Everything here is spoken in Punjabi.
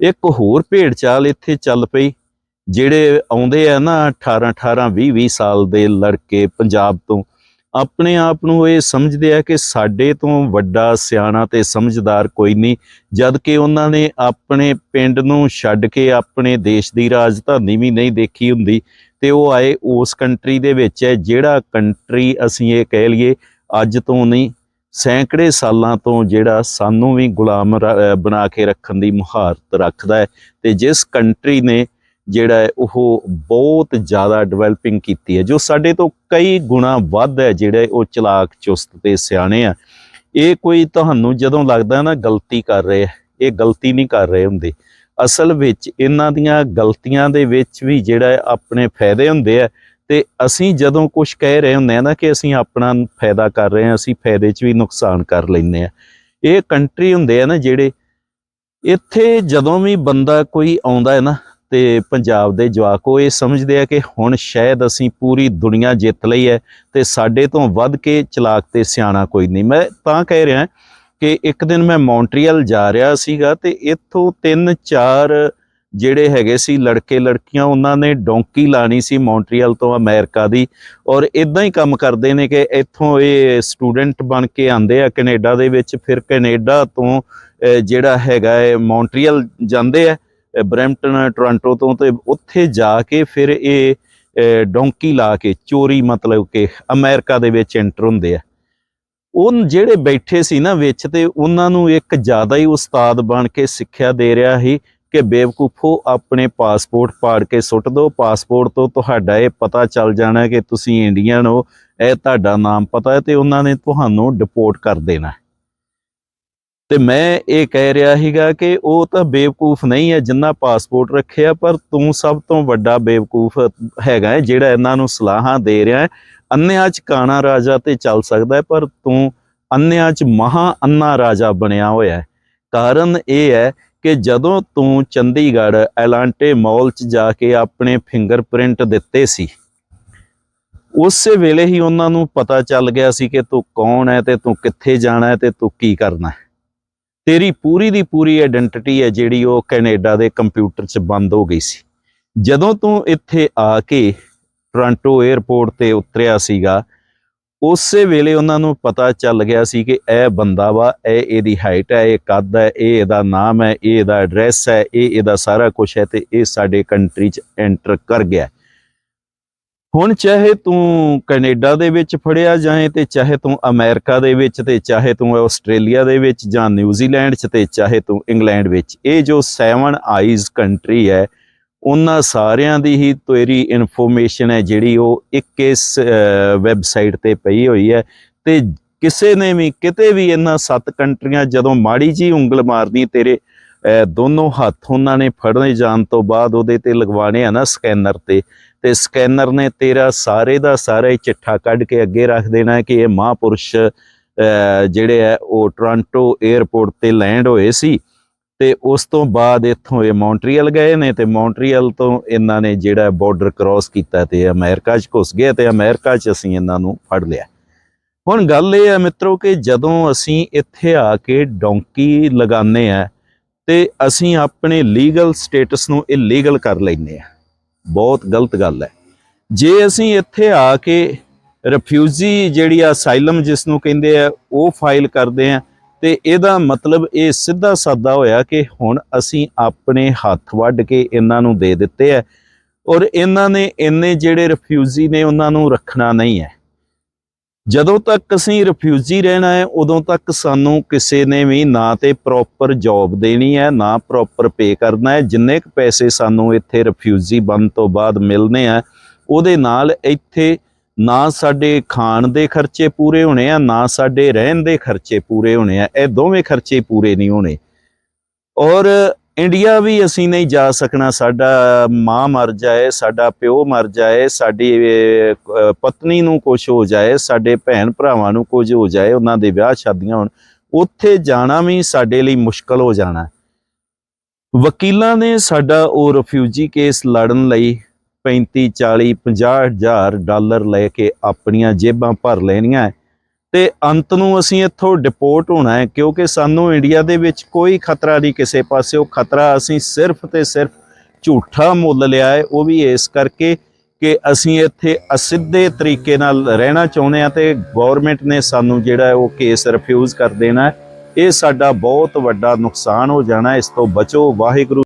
ਇੱਕ ਹੋਰ ਭੇਡ ਚਾਲ ਇੱਥੇ ਚੱਲ ਪਈ, ਜਿਹੜੇ ਆਉਂਦੇ ਆ ਨਾ 18 18 20 20 ਸਾਲ ਦੇ ਲੜਕੇ ਪੰਜਾਬ ਤੋਂ, ਆਪਣੇ ਆਪ ਨੂੰ ਇਹ ਸਮਝਦੇ ਆ ਕਿ ਸਾਡੇ ਤੋਂ ਵੱਡਾ, ਸਿਆਣਾ ਤੇ ਸਮਝਦਾਰ ਕੋਈ ਨਹੀਂ ਜਦ ਕਿ ਉਹਨਾਂ ਨੇ ਆਪਣੇ ਪਿੰਡ ਨੂੰ ਛੱਡ ਕੇ ਆਪਣੇ ਦੇਸ਼ ਦੀ ਰਾਜਧਾਨੀ ਵੀ ਨਹੀਂ ਦੇਖੀ ਹੁੰਦੀ, ਤੇ ਉਹ ਆਏ ਉਸ ਕੰਟਰੀ ਦੇ ਵਿੱਚ ਹੈ, ਜਿਹੜਾ ਕੰਟਰੀ ਅਸੀਂ ਇਹ ਕਹਿ ਲਈਏ ਅੱਜ ਤੋਂ ਨਹੀਂ ਸੈਂਕੜੇ ਸਾਲਾਂ ਤੋਂ ਜਿਹੜਾ ਸਾਨੂੰ ਵੀ ਗੁਲਾਮ ਰ- ਬਣਾ ਕੇ ਰੱਖਣ ਦੀ ਮੁਹਾਰਤ ਰੱਖਦਾ ਹੈ ਤੇ ਜਿਸ ਕੰਟਰੀ ਨੇ ਜਿਹੜਾ ਉਹ ਬਹੁਤ ਜ਼ਿਆਦਾ ਡਿਵੈਲਪਿੰਗ ਕੀਤੀ ਹੈ, ਜੋ ਸਾਡੇ ਤੋਂ ਕਈ ਗੁਣਾ ਵੱਧ ਹੈ ਜਿਹੜੇ ਉਹ ਚਲਾਕ ਚੁਸਤ ਤੇ ਸਿਆਣੇ ਆ। ਇਹ ਕੋਈ ਤੁਹਾਨੂੰ ਜਦੋਂ ਲੱਗਦਾ ਨਾ ਗਲਤੀ ਕਰ ਰਹੇ ਆ, ਇਹ ਗਲਤੀ ਨਹੀਂ ਕਰ ਰਹੇ ਹੁੰਦੇ। ਅਸਲ ਵਿੱਚ ਇਹਨਾਂ ਦੀਆਂ ਗਲਤੀਆਂ ਦੇ ਵਿੱਚ ਵੀ ਜਿਹੜਾ ਆਪਣੇ ਫਾਇਦੇ ਹੁੰਦੇ ਆ ਤੇ ਅਸੀਂ ਜਦੋਂ ਕੁਝ ਕਹਿ ਰਹੇ ਹੁੰਦੇ ਆ ਨਾ ਕਿ ਅਸੀਂ ਆਪਣਾ ਫਾਇਦਾ ਕਰ ਰਹੇ ਹਾਂ, ਅਸੀਂ ਫਾਇਦੇ 'ਚ ਵੀ ਨੁਕਸਾਨ ਕਰ ਲੈਂਦੇ ਆ ਇਹ ਕੰਟਰੀ ਹੁੰਦੇ ਆ ਨਾ ਜਿਹੜੇ ਇੱਥੇ ਜਦੋਂ ਵੀ ਬੰਦਾ ਕੋਈ ਆਉਂਦਾ ਹੈ ਨਾ ਤੇ ਪੰਜਾਬ ਦੇ ਜਵਾਕ, ਉਹ ਇਹ ਸਮਝਦੇ ਆ ਕਿ ਹੁਣ ਸ਼ਾਇਦ ਅਸੀਂ ਪੂਰੀ ਦੁਨੀਆ ਜਿੱਤ ਲਈ ਹੈ ਤੇ ਸਾਡੇ ਤੋਂ ਵੱਧ ਕੇ ਚਲਾਕ ਤੇ ਸਿਆਣਾ ਕੋਈ ਨਹੀਂ। ਮੈਂ ਤਾਂ ਕਹਿ ਰਿਹਾ ਕਿ ਇੱਕ ਦਿਨ ਮੈਂ ਮੌਂਟਰੀਅਲ ਜਾ ਰਿਹਾ ਸੀਗਾ ਤੇ ਇੱਥੋਂ ਤਿੰਨ ਚਾਰ ਜਿਹੜੇ ਹੈਗੇ ਸੀ ਲੜਕੇ ਲੜਕੀਆਂ ਉਹਨਾਂ ਨੇ ਡੋਂਕੀ ਲਾਣੀ ਸੀ ਮੌਂਟਰੀਅਲ ਤੋਂ ਅਮਰੀਕਾ ਦੀ ਔਰ ਇਦਾਂ ਹੀ ਕੰਮ ਕਰਦੇ ਨੇ ਕਿ ਇੱਥੋਂ ਇਹ ਸਟੂਡੈਂਟ ਬਣ ਕੇ ਆਂਦੇ ਆ ਕੈਨੇਡਾ ਦੇ ਵਿੱਚ ਫਿਰ ਕੈਨੇਡਾ ਤੋਂ ਜਿਹੜਾ ਹੈਗਾ ਹੈ ਮੌਂਟਰੀਅਲ ਜਾਂਦੇ ਆ ਅਹ, ਬਰੈਂਪਟਨ ਟੋਰਾਂਟੋ ਤੋਂ ਤੇ ਉੱਥੇ ਜਾ ਕੇ ਫਿਰ ਇਹ ਡੋਂਕੀ ਲਾ ਕੇ ਚੋਰੀ ਮਤਲਬ ਕਿ ਅਮਰੀਕਾ ਦੇ ਵਿੱਚ ਐਂਟਰ ਹੁੰਦੇ ਆ। ਉਹ ਜਿਹੜੇ ਬੈਠੇ ਸੀ ਨਾ ਵਿੱਚ ਤੇ ਉਹਨਾਂ ਨੂੰ ਇੱਕ ਜ਼ਿਆਦਾ ਹੀ ਉਸਤਾਦ ਬਣ ਕੇ ਸਿੱਖਿਆ ਦੇ ਰਿਹਾ ਸੀ ਕਿ ਬੇਵਕੂਫੋ ਆਪਣੇ ਪਾਸਪੋਰਟ ਪਾੜ ਕੇ ਸੁੱਟ ਦਿਓ। ਪਾਸਪੋਰਟ ਤੋਂ ਤੁਹਾਡਾ ਇਹ ਪਤਾ ਚੱਲ ਜਾਣਾ ਕਿ ਤੁਸੀਂ ਇੰਡੀਅਨ ਹੋ। ਇਹ ਤੁਹਾਡਾ ਨਾਮ ਪਤਾ ਹੈ ਤੇ ਉਹਨਾਂ ਨੇ ਤੁਹਾਨੂੰ ਡਿਪੋਰਟ ਕਰ ਦੇਣਾ ਤੇ ਮੈਂ ਇਹ ਕਹਿ ਰਿਹਾ ਸੀਗਾ ਕਿ ਉਹ ਤਾਂ ਬੇਵਕੂਫ ਨਹੀਂ ਹੈ, ਜਿੰਨਾ ਪਾਸਪੋਰਟ ਰੱਖਿਆ, ਪਰ ਤੂੰ ਸਭ ਤੋਂ ਵੱਡਾ ਬੇਵਕੂਫ ਹੈਗਾ ਹੈ, ਜਿਹੜਾ ਇਹਨਾਂ ਨੂੰ ਸਲਾਹਾਂ ਦੇ ਰਿਹਾ ਹੈ। ਅੰਨਿਆਂ ਚ ਕਾਣਾ ਰਾਜਾ ਤੇ ਚੱਲ ਸਕਦਾ ਹੈ, ਪਰ ਤੂੰ ਅੰਨਿਆਂ ਚ ਮਹਾ ਅੰਨਾ ਰਾਜਾ ਬਣਿਆ ਹੋਇਆ ਹੈ। ਕਾਰਨ ਇਹ ਹੈ ਕਿ ਜਦੋਂ ਤੂੰ ਚੰਡੀਗੜ੍ਹ ਐਲਾਂਟੇ ਮਾਲ 'ਚ ਜਾ ਕੇ ਆਪਣੇ ਫਿੰਗਰਪ੍ਰਿੰਟ ਦਿੱਤੇ ਸੀ, ਉਸੇ ਵੇਲੇ ਹੀ ਉਹਨਾਂ ਨੂੰ ਪਤਾ ਚੱਲ ਗਿਆ ਸੀ ਕਿ ਤੂੰ ਕੌਣ ਹੈ ਤੇ ਤੂੰ ਕਿੱਥੇ ਜਾਣਾ ਹੈ ਤੇ ਤੂੰ ਕੀ ਕਰਨਾ ਹੈ। ਤੇਰੀ ਪੂਰੀ ਦੀ ਪੂਰੀ ਆਇਡੈਂਟੀਟੀ ਹੈ ਜਿਹੜੀ ਉਹ ਕੈਨੇਡਾ ਦੇ ਕੰਪਿਊਟਰ 'ਚ ਬੰਦ ਹੋ ਗਈ ਸੀ। ਜਦੋਂ ਤੂੰ ਇੱਥੇ ਆ ਕੇ ਟੋਰਾਂਟੋ 에ਅਰਪੋਰਟ ਤੇ ਉਤਰਿਆ ਸੀਗਾ ਉਸੇ ਵੇਲੇ ਉਹਨਾਂ ਨੂੰ ਪਤਾ ਚੱਲ ਗਿਆ ਸੀ ਕਿ ਇਹ ਬੰਦਾ ਵਾ, ਇਹ ਇਹਦੀ ਹਾਈਟ ਹੈ, ਇਹ ਕੱਦ ਹੈ, ਇਹ ਇਹਦਾ ਨਾਮ ਹੈ, ਇਹ ਇਹਦਾ ਐਡਰੈਸ ਹੈ, ਇਹ ਇਹਦਾ ਸਾਰਾ ਕੁਝ ਹੈ ਤੇ ਇਹ ਸਾਡੇ ਕੰਟਰੀ 'ਚ ਐਂਟਰ ਕਰ ਗਿਆ। ਹੁਣ ਚਾਹੇ ਤੂੰ ਕੈਨੇਡਾ ਦੇ ਵਿੱਚ ਫੜਿਆ ਜਾਏ ਤੇ ਚਾਹੇ ਤੂੰ ਅਮਰੀਕਾ ਦੇ ਵਿੱਚ ਤੇ ਚਾਹੇ ਤੂੰ ਆਸਟ੍ਰੇਲੀਆ ਦੇ ਵਿੱਚ ਜਾਂ ਨਿਊਜ਼ੀਲੈਂਡ 'ਚ ਤੇ ਚਾਹੇ ਤੂੰ ਇੰਗਲੈਂਡ ਵਿੱਚ, ਇਹ ਜੋ ਸੈਵਨ ਆਈਜ਼ ਕੰਟਰੀ ਹੈ ਉਹਨਾਂ ਸਾਰਿਆਂ ਦੀ ਹੀ ਤੇਰੀ ਇਨਫੋਰਮੇਸ਼ਨ ਹੈ ਜਿਹੜੀ ਉਹ ਇੱਕ ਇਸ ਵੈਬਸਾਈਟ ਤੇ ਪਈ ਹੋਈ ਹੈ। ਤੇ ਕਿਸੇ ਨੇ ਵੀ ਕਿਤੇ ਵੀ ਇਹਨਾਂ ਸੱਤ ਕੰਟਰੀਆਂ ਜਦੋਂ ਮਾੜੀ ਜੀ ਉਂਗਲ ਮਾਰਨੀ, ਤੇਰੇ ਦੋਨੋਂ ਹੱਥ ਉਹਨਾਂ ਨੇ ਫੜਨੇ ਜਾਣ ਤੋਂ ਬਾਅਦ ਉਹਦੇ ਤੇ ਲਗਵਾਣੇ ਆ ਨਾ ਸਕੈਨਰ ਤੇ। ਤੇ ਸਕੈਨਰ ਨੇ ਤੇਰਾ ਸਾਰੇ ਦਾ ਸਾਰਾ ਹੀ ਚਿੱਠਾ ਕੱਢ ਕੇ ਅੱਗੇ ਰੱਖ ਦੇਣਾ ਕਿ ਇਹ ਮਹਾਪੁਰਸ਼ ਜਿਹੜੇ ਹੈ, ਉਹ ਟੋਰਾਂਟੋ 에ਅਰਪੋਰਟ ਤੇ ਲੈਂਡ ਹੋਏ ਸੀ। ਤੇ ਉਸ ਤੋਂ ਬਾਅਦ ਇੱਥੋਂ ਇਹ ਮੌਂਟਰੀਅਲ ਗਏ ਨੇ ਤੇ ਮੌਂਟਰੀਅਲ ਤੋਂ ਇਹਨਾਂ ਨੇ ਜਿਹੜਾ ਬਾਰਡਰ ਕ੍ਰਾਸ ਕੀਤਾ ਤੇ ਅਮਰੀਕਾ 'ਚ ਘੁਸ ਗਏ ਤੇ ਅਮਰੀਕਾ 'ਚ ਅਸੀਂ ਇਹਨਾਂ ਨੂੰ ਫੜ ਲਿਆ। ਹੁਣ ਗੱਲ ਇਹ ਹੈ ਮਿੱਤਰੋ ਕਿ ਜਦੋਂ ਅਸੀਂ ਇੱਥੇ ਆ ਕੇ ਡੋਂਕੀ ਲਗਾਉਂਦੇ ਆ ਤੇ ਅਸੀਂ ਆਪਣੇ ਲੀਗਲ ਸਟੇਟਸ ਨੂੰ ਇਲੀਗਲ ਕਰ ਲੈਂਦੇ ਆ। ਬਹੁਤ ਗਲਤ ਗੱਲ ਹੈ। ਜੇ ਅਸੀਂ ਇੱਥੇ ਆ ਕੇ ਰਿਫਿਊਜੀ ਜਿਹੜੀ ਆ ਅਸਾਈਲਮ ਜਿਸ ਨੂੰ ਕਹਿੰਦੇ ਆ, ਉਹ ਫਾਈਲ ਕਰਦੇ ਆ ਤੇ ਇਹਦਾ ਮਤਲਬ ਇਹ ਸਿੱਧਾ ਸਾਦਾ ਹੋਇਆ ਕਿ ਹੁਣ ਅਸੀਂ ਆਪਣੇ ਹੱਥ ਵੱਢ ਕੇ ਇਹਨਾਂ ਨੂੰ ਦੇ ਦਿੱਤੇ ਆ ਔਰ ਇਹਨਾਂ ਨੇ ਇੰਨੇ ਜਿਹੜੇ ਰਿਫਿਊਜੀ ਨੇ ਉਹਨਾਂ ਨੂੰ ਰੱਖਣਾ ਨਹੀਂ ਹੈ। ਜਦੋਂ ਤੱਕ ਅਸੀਂ ਰਿਫਿਊਜੀ ਰਹਿਣਾ ਹੈ, ਉਦੋਂ ਤੱਕ ਸਾਨੂੰ ਕਿਸੇ ਨੇ ਵੀ ਨਾ ਤੇ ਪ੍ਰੋਪਰ ਜੌਬ ਦੇਣੀ ਹੈ, ਨਾ ਪ੍ਰੋਪਰ ਪੇ ਕਰਨਾ ਹੈ। ਜਿੰਨੇ ਕੁ ਪੈਸੇ ਸਾਨੂੰ ਇੱਥੇ ਰਿਫਿਊਜੀ ਬਣ ਤੋਂ ਬਾਅਦ ਮਿਲਨੇ ਆ, ਉਹਦੇ ਨਾਲ ਇੱਥੇ ਨਾ ਸਾਡੇ ਖਾਣ ਦੇ ਖਰਚੇ ਪੂਰੇ ਹੋਣੇ ਆ, ਨਾ ਸਾਡੇ ਰਹਿਣ ਦੇ ਖਰਚੇ ਪੂਰੇ ਹੋਣੇ ਆ, ਇਹ ਦੋਵੇਂ ਖਰਚੇ ਪੂਰੇ ਨਹੀਂ ਹੋਣੇ। ਔਰ ਇੰਡੀਆ ਵੀ ਅਸੀਂ ਨਹੀਂ ਜਾ ਸਕਣਾ, ਸਾਡਾ ਮਾਂ ਮਰ ਜਾਏ, ਸਾਡਾ ਪਿਓ ਮਰ ਜਾਏ, ਸਾਡੀ ਪਤਨੀ ਨੂੰ ਕੁਝ ਹੋ ਜਾਏ, ਸਾਡੇ ਭੈਣ ਭਰਾਵਾਂ ਨੂੰ ਕੁਝ ਹੋ ਜਾਏ, ਉਹਨਾਂ ਦੇ ਵਿਆਹ ਸ਼ਾਦੀਆਂ ਹੋਣ, ਉੱਥੇ ਜਾਣਾ ਵੀ ਸਾਡੇ ਲਈ ਮੁਸ਼ਕਲ ਹੋ ਜਾਣਾ। ਵਕੀਲਾਂ ਨੇ ਸਾਡਾ ਉਹ ਰਿਫਿਊਜੀ ਕੇਸ ਲੜਨ ਲਈ 35 40 50 ਹਜ਼ਾਰ ਡਾਲਰ ਲੈ ਕੇ ਆਪਣੀਆਂ ਜੇਬਾਂ ਭਰ ਲੈਣੀਆਂ ਹੈ। ਤੇ ਅੰਤ ਨੂੰ ਅਸੀਂ ਇੱਥੋਂ ਡਿਪੋਰਟ ਹੋਣਾ ਹੈ, ਕਿਉਂਕਿ ਸਾਨੂੰ ਇੰਡੀਆ ਦੇ ਵਿੱਚ ਕੋਈ ਖਤਰਾ ਨਹੀਂ ਕਿਸੇ ਪਾਸਿਓਂ ਖਤਰਾ ਅਸੀਂ ਸਿਰਫ ਤੇ ਸਿਰਫ ਝੂਠਾ ਮੁੱਲ ਲਿਆ ਹੈ। ਉਹ ਵੀ ਇਸ ਕਰਕੇ ਕਿ ਅਸੀਂ ਇੱਥੇ ਅਸਿੱਧੇ ਤਰੀਕੇ ਨਾਲ ਰਹਿਣਾ ਚਾਹੁੰਦੇ ਆ ਤੇ ਗਵਰਨਮੈਂਟ ਨੇ ਸਾਨੂੰ ਜਿਹੜਾ ਉਹ ਕੇਸ ਰਿਫਿਊਜ਼ ਕਰ ਦੇਣਾ ਇਹ ਸਾਡਾ ਬਹੁਤ ਵੱਡਾ ਨੁਕਸਾਨ ਹੋ ਜਾਣਾ ਇਸ ਤੋਂ ਬਚੋ। ਵਾਹਿਗੁਰੂ